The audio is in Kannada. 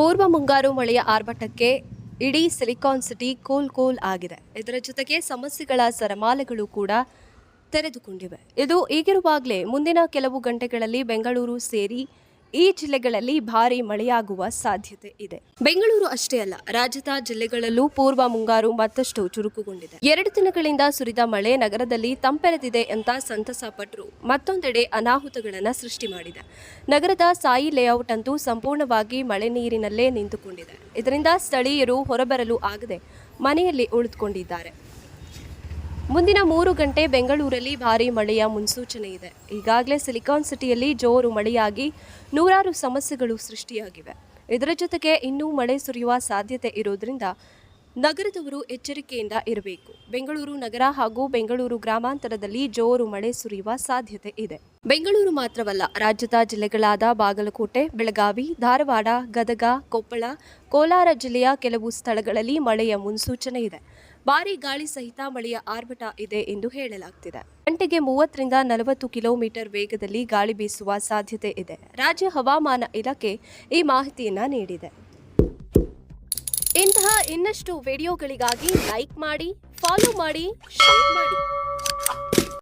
ಪೂರ್ವ ಮುಂಗಾರು ಮಳೆಯ ಆರ್ಭಟಕ್ಕೆ ಇಡೀ ಸಿಲಿಕಾನ್ ಸಿಟಿ ಕೂಲ್ ಕೂಲ್ ಆಗಿದೆ. ಇದರ ಜೊತೆಗೆ ಸಮಸ್ಯೆಗಳ ಸರಮಾಲೆಗಳು ಕೂಡ ತೆರೆದುಕೊಂಡಿವೆ. ಇದು ಈಗಿರುವಾಗಲೇ ಮುಂದಿನ ಕೆಲವು ಗಂಟೆಗಳಲ್ಲಿ ಬೆಂಗಳೂರು ಸೇರಿ ಈ ಜಿಲ್ಲೆಗಳಲ್ಲಿ ಭಾರಿ ಮಳೆಯಾಗುವ ಸಾಧ್ಯತೆ ಇದೆ. ಬೆಂಗಳೂರು ಅಷ್ಟೇ ಅಲ್ಲ, ರಾಜ್ಯದ ಜಿಲ್ಲೆಗಳಲ್ಲೂ ಪೂರ್ವ ಮುಂಗಾರು ಮತ್ತಷ್ಟು ಚುರುಕುಗೊಂಡಿದೆ. ಎರಡು ದಿನಗಳಿಂದ ಸುರಿದ ಮಳೆ ನಗರದಲ್ಲಿ ತಂಪೆರೆದಿದೆ ಅಂತ ಸಂತಸ ಪಟ್ಟರು ಮತ್ತೊಂದೆಡೆ ಅನಾಹುತಗಳನ್ನು ಸೃಷ್ಟಿ ಮಾಡಿದೆ. ನಗರದ ಸಾಯಿ ಲೇಔಟ್ ಅಂತೂ ಸಂಪೂರ್ಣವಾಗಿ ಮಳೆ ನೀರಿನಲ್ಲೇ ನಿಂತುಕೊಂಡಿದೆ. ಇದರಿಂದ ಸ್ಥಳೀಯರು ಹೊರಬರಲು ಆಗದೆ ಮನೆಯಲ್ಲಿ ಉಳಿದುಕೊಂಡಿದ್ದಾರೆ. ಮುಂದಿನ ಮೂರು ಗಂಟೆ ಬೆಂಗಳೂರಲ್ಲಿ ಭಾರಿ ಮಳೆಯ ಮುನ್ಸೂಚನೆ ಇದೆ. ಈಗಾಗಲೇ ಸಿಲಿಕಾನ್ ಸಿಟಿಯಲ್ಲಿ ಜೋರು ಮಳೆಯಾಗಿ ನೂರಾರು ಸಮಸ್ಯೆಗಳು ಸೃಷ್ಟಿಯಾಗಿವೆ. ಇದರ ಜೊತೆಗೆ ಇನ್ನೂ ಮಳೆ ಸುರಿಯುವ ಸಾಧ್ಯತೆ ಇರೋದ್ರಿಂದ ನಗರದವರು ಎಚ್ಚರಿಕೆಯಿಂದ ಇರಬೇಕು. ಬೆಂಗಳೂರು ನಗರ ಹಾಗೂ ಬೆಂಗಳೂರು ಗ್ರಾಮಾಂತರದಲ್ಲಿ ಜೋರು ಮಳೆ ಸುರಿಯುವ ಸಾಧ್ಯತೆ ಇದೆ. ಬೆಂಗಳೂರು ಮಾತ್ರವಲ್ಲ, ರಾಜ್ಯದ ಜಿಲ್ಲೆಗಳಾದ ಬಾಗಲಕೋಟೆ, ಬೆಳಗಾವಿ, ಧಾರವಾಡ, ಗದಗ, ಕೊಪ್ಪಳ, ಕೋಲಾರ ಜಿಲ್ಲೆಯ ಕೆಲವು ಸ್ಥಳಗಳಲ್ಲಿ ಮಳೆಯ ಮುನ್ಸೂಚನೆ ಇದೆ. ಭಾರೀ ಗಾಳಿ ಸಹಿತ ಮಳೆಯ ಆರ್ಭಟ ಇದೆ ಎಂದು ಹೇಳಲಾಗ್ತಿದೆ. ಗಂಟೆಗೆ ಮೂವತ್ತರಿಂದ ನಲವತ್ತು ಕಿಲೋಮೀಟರ್ ವೇಗದಲ್ಲಿ ಗಾಳಿ ಬೀಸುವ ಸಾಧ್ಯತೆ ಇದೆ. ರಾಜ್ಯ ಹವಾಮಾನ ಇಲಾಖೆ ಈ ಮಾಹಿತಿಯನ್ನ ನೀಡಿದೆ. ಇಂತಹ ಇನ್ನಷ್ಟು ವಿಡಿಯೋಗಳಿಗಾಗಿ ಲೈಕ್ ಮಾಡಿ, ಫಾಲೋ ಮಾಡಿ, ಶೇರ್ ಮಾಡಿ.